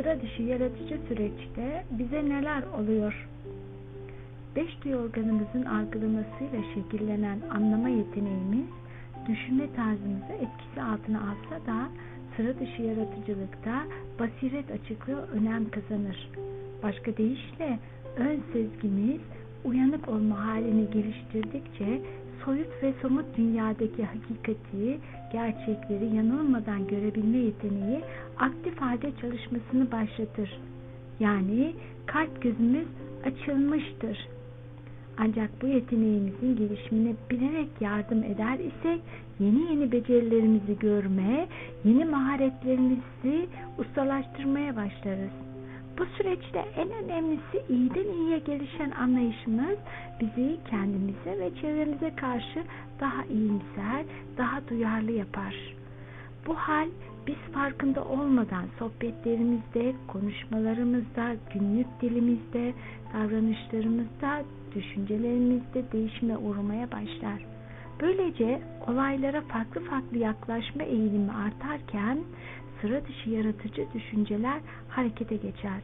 sıra dışı yaratıcı süreçte bize neler oluyor? Beş duyu organımızın algılamasıyla şekillenen anlama yeteneğimiz düşünme tarzımızı etkisi altına alsa da sıra dışı yaratıcılıkta basiret açıklığı önem kazanır. Başka deyişle ön sezgimiz uyanık olma halini geliştirdikçe soyut ve somut dünyadaki hakikati, gerçekleri yanılmadan görebilme yeteneği aktif halde çalışmasını başlatır. Yani kalp gözümüz açılmıştır. Ancak bu yeteneğimizin gelişimine bilerek yardım eder isek yeni yeni becerilerimizi görmeye, yeni maharetlerimizi ustalaştırmaya başlarız. Bu süreçte en önemlisi iyiden iyiye gelişen anlayışımız bizi kendimize ve çevremize karşı daha iyimser, daha duyarlı yapar. Bu hal biz farkında olmadan sohbetlerimizde, konuşmalarımızda, günlük dilimizde, davranışlarımızda, düşüncelerimizde değişime uğramaya başlar. Böylece olaylara farklı farklı yaklaşma eğilimi artarken sıra dışı yaratıcı düşünceler harekete geçer.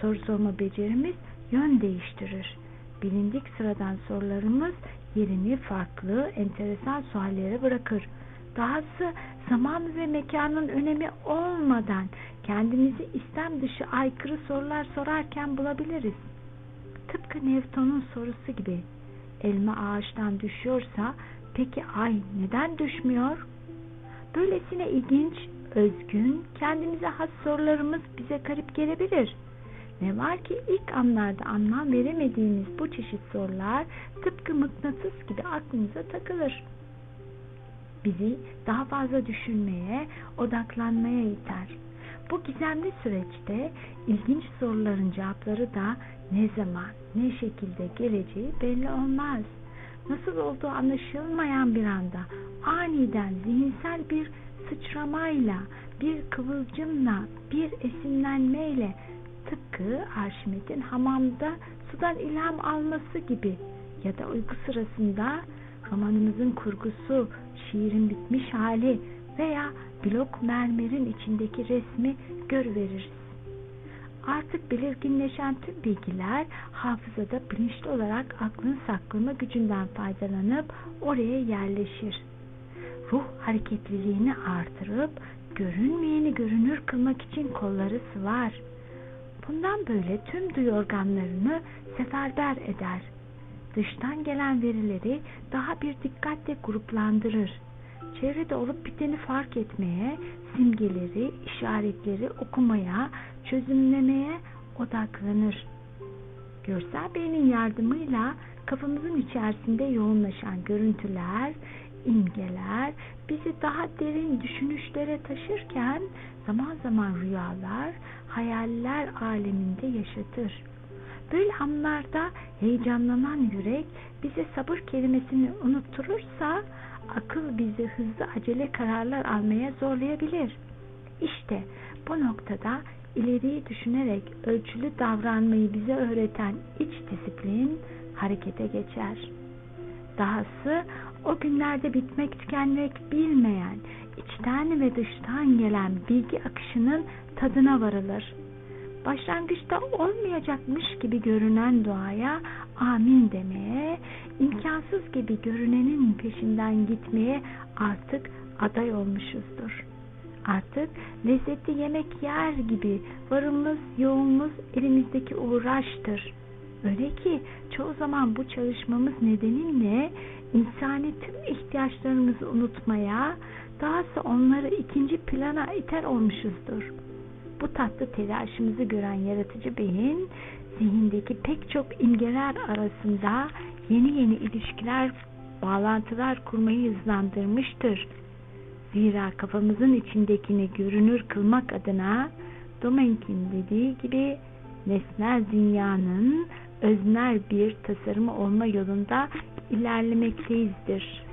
Soru sorma becerimiz yön değiştirir. Bilindik sıradan sorularımız yerini farklı, enteresan suallere bırakır. Dahası zaman ve mekanın önemi olmadan kendimizi istem dışı aykırı sorular sorarken bulabiliriz. Tıpkı Newton'un sorusu gibi. Elma ağaçtan düşüyorsa peki ay neden düşmüyor? Böylesine ilginç, özgün, kendimize has sorularımız bize garip gelebilir. Ne var ki ilk anlarda anlam veremediğimiz bu çeşit sorular tıpkı mıknatıs gibi aklımıza takılır. Bizi daha fazla düşünmeye, odaklanmaya iter. Bu gizemli süreçte ilginç soruların cevapları da ne zaman, ne şekilde geleceği belli olmaz. Nasıl olduğu anlaşılmayan bir anda aniden zihinsel bir sıçramayla, bir kıvılcımla, bir esinlenmeyle tıpkı Arşimet'in hamamda sudan ilham alması gibi ya da uyku sırasında romanımızın kurgusu, şiirin bitmiş hali veya blok mermerin içindeki resmi görüveririz. Artık belirginleşen tüm bilgiler hafızada bilinçli olarak aklın saklama gücünden faydalanıp oraya yerleşir. Ruh hareketliliğini artırıp görünmeyeni görünür kılmak için kolları sıvar. Bundan böyle tüm duyu organlarını seferber eder. Dıştan gelen verileri daha bir dikkatle gruplandırır çevrede olup biteni fark etmeye, simgeleri, işaretleri okumaya, çözümlemeye odaklanır. Görsel beynin yardımıyla kafamızın içerisinde yoğunlaşan görüntüler, imgeler bizi daha derin düşünüşlere taşırken zaman zaman rüyalar, hayaller aleminde yaşatır. Böyle anlarda heyecanlanan yürek bize sabır kelimesini unutturursa akıl bizi hızlı acele kararlar almaya zorlayabilir. İşte bu noktada ileriyi düşünerek ölçülü davranmayı bize öğreten iç disiplin harekete geçer. Dahası o günlerde bitmek tükenmek bilmeyen, içten ve dıştan gelen bilgi akışının tadına varılır başlangıçta olmayacakmış gibi görünen duaya amin demeye, imkansız gibi görünenin peşinden gitmeye artık aday olmuşuzdur. Artık lezzetli yemek yer gibi varımız, yoğunluğumuz elimizdeki uğraştır. Öyle ki çoğu zaman bu çalışmamız nedeniyle insani tüm ihtiyaçlarımızı unutmaya, dahası onları ikinci plana iter olmuşuzdur bu tatlı telaşımızı gören yaratıcı beyin zihindeki pek çok imgeler arasında yeni yeni ilişkiler, bağlantılar kurmayı hızlandırmıştır. Zira kafamızın içindekini görünür kılmak adına Domenk'in dediği gibi nesnel dünyanın öznel bir tasarımı olma yolunda ilerlemekteyizdir.